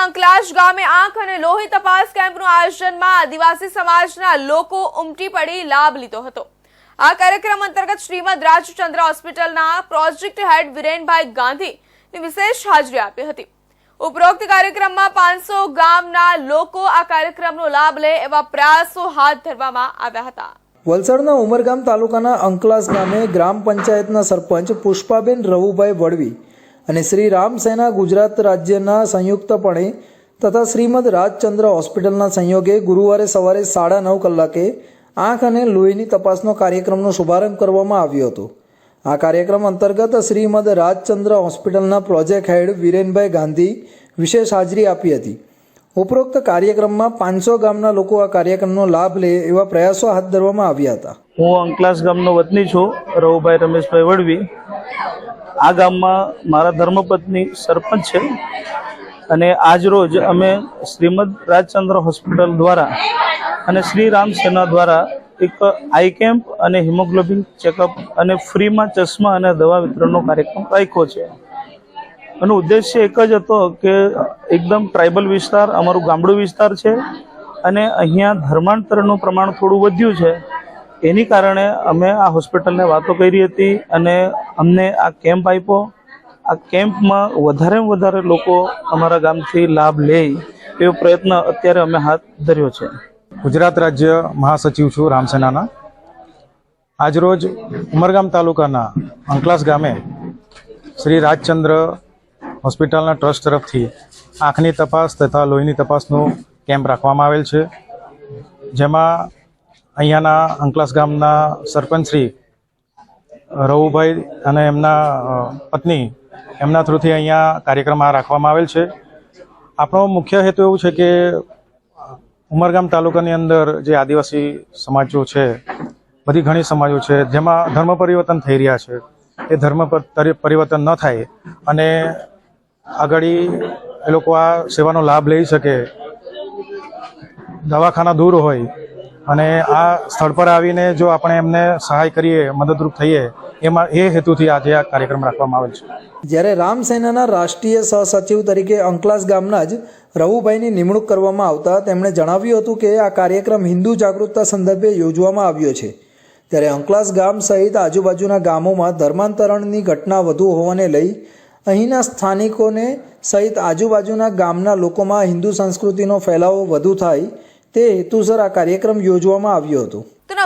અંકલાશ ગામે આંખ અને લોહી તપાસ કેમ્પનું આયોજનમાં આદિવાસી સમાજના લોકો ઉમટી પડી લાભ લીધો હતો. આ કાર્યક્રમ અંતર્ગત શ્રીમદ રાજચંદ્ર હોસ્પિટલના પ્રોજેક્ટ હેડ વિરેનભાઈ ગાંધીની વિશેષ હાજરી આપી હતી. ઉપરોક્ત કાર્યક્રમમાં પાંચસો ગામના લોકો આ કાર્યક્રમનો લાભ લે એવા પ્રયાસો હાથ ધરવામાં આવ્યા હતા. વલસાડના ઉમરગામ તાલુકાના અંકલાસ ગામે ગ્રામ પંચાયતના સરપંચ પુષ્પાબેન રવુભાઈ વડવી અને શ્રી રામસેના ગુજરાત રાજ્યના સંયુક્તપણે તથા શ્રીમદ રાજચંદ્ર હોસ્પિટલના સંયોગે ગુરુવારે સવારે સાડા નવ કલાકે આંખ અને લોહીની તપાસનો કાર્યક્રમનો શુભારંભ કરવામાં આવ્યો હતો. આ કાર્યક્રમ અંતર્ગત શ્રીમદ રાજચંદ્ર હોસ્પિટલના પ્રોજેક્ટ હેડ વિરેનભાઈ ગાંધી વિશેષ હાજરી આપી હતી. ઉપરોક્ત કાર્યક્રમમાં પાંચસો ગામના લોકો આ કાર્યક્રમનો લાભ લે એવા પ્રયાસો હાથ ધરવામાં આવ્યા હતા. હું અંકલાસ ગામનો વતની છું રવુભાઈ રમેશભાઈ વડવી. આ ગામમાં મારા ધર્મપત્ની સરપંચ છે. અને આજ રોજ અમે શ્રીમદ રાજચંદ્ર હોસ્પિટલ દ્વારા અને શ્રી રામ સેના દ્વારા એક આઈ કેમ્પ અને હિમોગ્લોબિન ચેકઅપ અને ફ્રીમાં ચશ્મા અને દવા વિતરણનો કાર્યક્રમ રાખ્યો છે. એનો ઉદ્દેશ્ય એક જ હતો કે એકદમ ટ્રાઇબલ વિસ્તાર, અમારું ગામડું વિસ્તાર છે અને અહીંયા ધર્માંતરનું પ્રમાણ થોડું વધ્યું છે. એની કારણે અમે આ હોસ્પિટલને વાતો કરી હતી અને અમને આ કેમ્પ આપ્યો. આ કેમ્પમાં વધારેમાં વધારે લોકો અમારા ગામથી લાભ લે એવો પ્રયત્ન અત્યારે અમે હાથ ધર્યો છે. ગુજરાત રાજ્ય મહાસચિવ છું રામસેનાના. આજરોજ ઉમરગામ તાલુકાના અંકલાસ ગામે શ્રી રાજચંદ્ર હોસ્પિટલના ટ્રસ્ટ તરફથી આંખની તપાસ તથા લોહીની તપાસનો કેમ્પ રાખવામાં આવેલ છે. જેમાં અહીંયાના અંકલાસ ગામના સરપંચ શ્રી રવુભાઈ અને એમના પત્ની એમના થ્રુથી અહીંયા કાર્યક્રમ આ રાખવામાં આવેલ છે. આપણો મુખ્ય હેતુ એવું છે કે ઉમરગામ તાલુકાની અંદર જે આદિવાસી સમાજો છે, બધી ઘણી સમાજો છે, જેમાં ધર્મ પરિવર્તન થઈ રહ્યા છે. એ ધર્મ પરિવર્તન ન થાય અને આગળ એ લોકો આ સેવાનો લાભ લઈ શકે. દવાખાના દૂર હોય અને આ સ્થળ પર આવીને જો આપણે એમને સહાય કરીએ, મદદરૂપ થઈએ, એમાં એ હેતુથી આજે આ કાર્યક્રમ રાખવામાં આવેલ છે. જ્યારે રામસેનાના રાષ્ટ્રીય સહસચિવ તરીકે અંકલાસ ગામના જ રવુભાઈની નિમણૂક કરવામાં આવતા તેમણે જણાવ્યું હતું કે આ કાર્યક્રમ હિન્દુ જાગૃતતા સંદર્ભે યોજવામાં આવ્યો છે. ત્યારે અંકલાસ ગામ સહિત આજુબાજુના ગામોમાં ધર્માંતરણની ઘટના વધુ હોવાને લઈ અહીંના સ્થાનિકોને સહિત આજુબાજુના ગામના લોકોમાં હિન્દુ સંસ્કૃતિનો ફેલાવો વધુ થાય તે હેતુસર આ કાર્યક્રમ યોજવામાં આવ્યો હતો.